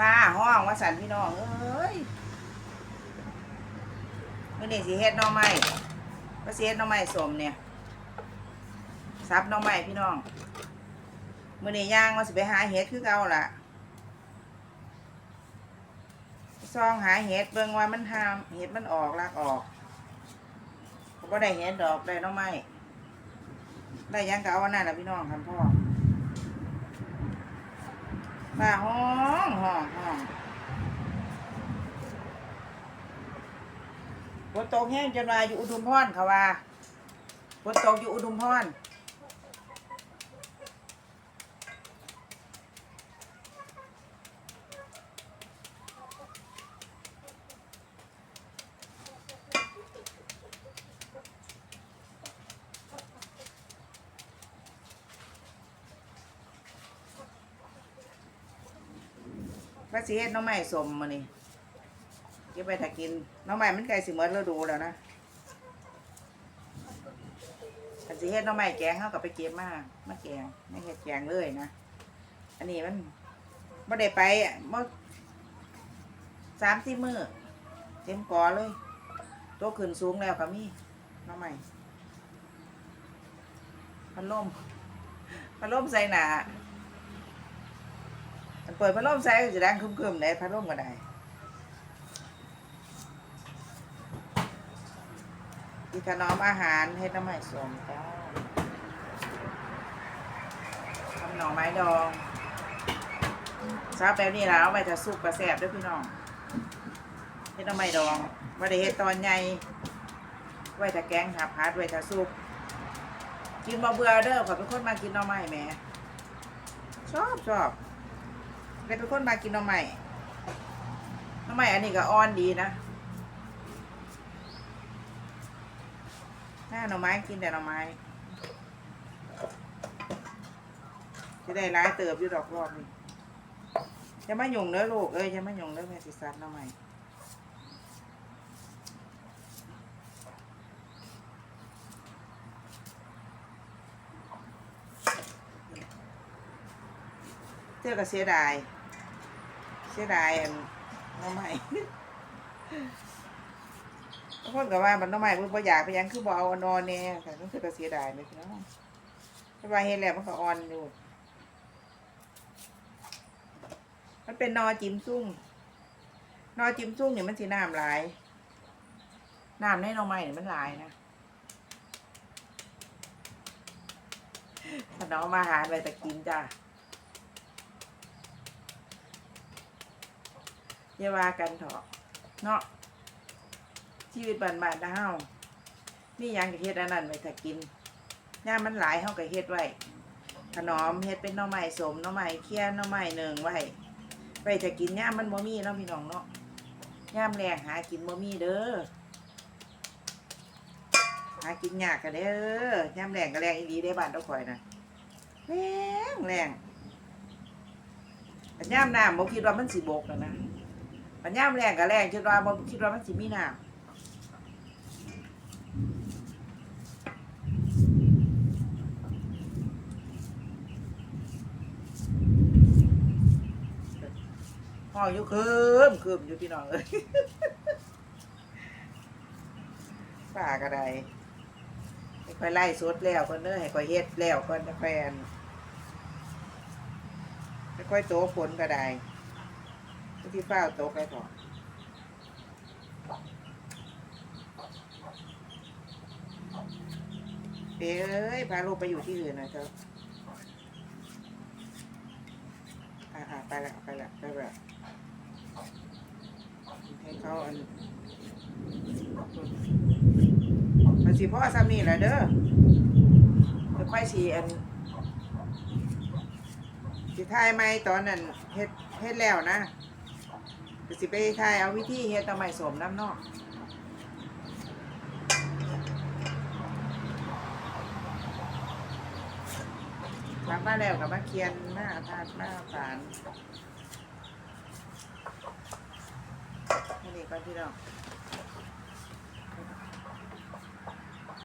ฟ้าห้องว่าสันพี่น้องเอ้ยมื่อนี้สิเฮ็ดน่องไม้ว่าสิเฮ็ดน่องไม้สมเนี่ยซับน่องไม้พี่น้องมื่อนี้ย่างว่าสิไปหาเห็ดคือเก่าล่ะซองหาเห็ดเบิ่งว่ามันหามเห็ดมันออกลากออกผมก็ได้เห็ดดอกได้น่องไม้ได้ยังก็เอาวันนั้นล่ะพี่น้องทำพ่อ ป้าห้องห้องห้องฝนตกแห้งจนว่าอยู่อุดมพรเขาว่าฝนตกอยู่อุดมพร ว่าสิเฮ็ดน้องใหม่สมมานี่เก็บไปถ้ากินน้องใหม่มันใกล้สิหมดฤดูแล้วนะถ้าสิเฮ็ดน้องใหม่แกงเฮาก็ไปเก็บมากมาแกงไม่เฮ็ดแกงเลยนะ อันนี้มันบ่ได้ไปอะบ่สามสี่มือเต็มกอเลยตัวขึ้นสูงแล้วก็มีน้องใหม่พัดลมพัดลมใส่หนา อันเปิดพัดลมใส่ก็จะดังคึมๆได้พัดลมก็ได้มีขนอมอาหารเฮ็ดน้ำไม้สมจ้าทำหน่อไม้ดองซาแบบนี้แล้วเอาไปจะซุปกระแสบด้วยพี่น้องเฮ็ดน้ำไม้ดองว่าได้เฮ็ดตอนใหญ่ไว้ถ้าแกงถ้าพัดไว้ถ้าซุปกินบ่เบื่อเด้อขอเป็นคนมากินหน่อไม้แหมชอบชอบ เลยเป็นคนมากินหน่อไม้หน่อไม้อันนี้ก็อ่อนดีนะหน้าหน่อไม้กินแต่หน่อไม้จะได้ร้ายเติบอยู่ดอกรอบนี้จะมาหยงเด้อลูกเอ้ยจะมาหยงเด้อแม่สิซัดหน่อไม้เจ้าก็เสียดาย เสียดายอันน้องใหม่บางคนก็ว่ามันน้องใหม่เพิ่นบ่อยากไปยังคือบ่เอาอนอนแน่แต่ต้องคือก็เสียดายเลยพี่น้องแต่ว่าเฮ็ดแล้วมันก็อ่อนอยู่ มันเป็นนอจิ้มซุ่งนอจิ้มซุ่งเนี่ยมันสิน้ำหลายน้ำในน้องใหม่เนี่ยมันหลายนะถ้าน้องมาหาอะไรแต่กินจ้ะ อย่าว่ากันเถอะเนาะชีวิตบ้านๆนะเฮานี่ยังก็เฮ็ดอันนั้นไว้ถ้ากินย่ามันหลายเฮาก็เฮ็ดไว้ขนมเฮ็ดเป็นหน่อไม้สมหน่อไม้เคี่ยหน่อไม้หนึ่งไว้ไว้ถ้ากินย่ามมันบ่มีเนาะพี่น้องเนาะย่ามแรงหากินบ่มีเด้อหากินยากกันเด้อย่ามแรงก็แรงอีหลีได้บ้านเจ้าข่อยนะแรงแรงแต่ย่ามน้ำบ่คิดว่ามันสิบกแล้วนะ ปัญญามแรงกับแรงคิดว่าบ่คิดว่ามันสิมีน้ำห้องอยู่คืมคืมอยู่พี่น้องเอ้ยป้าก็ได้ให้ค่อยไล่สดแล้วคนเด้อให้ค่อยเฮ็ดแล้วคนจะแฟนให้ค่อยโตฝนก็ได้ ที่ฟ้าวตกไปก่อนเอ้ยพาลูกไปอยู่ที่อื่นนะเจ้าอ่าไปละไปละไปละให้เขาอันมันสิพ่อซ้ำนี่แหละเด้อจะค่อยสีอันสิทายไหมตอนนั้นเฮ็ดเฮ็ดแล้วนะ ก็สิไปทายเอาวิธีเฮ็ดตะไม้สมน้ำนอกกลับมาแล้วกับมาเคียนมาทานมาฝานนี่นี่ก่อนพี่น้อง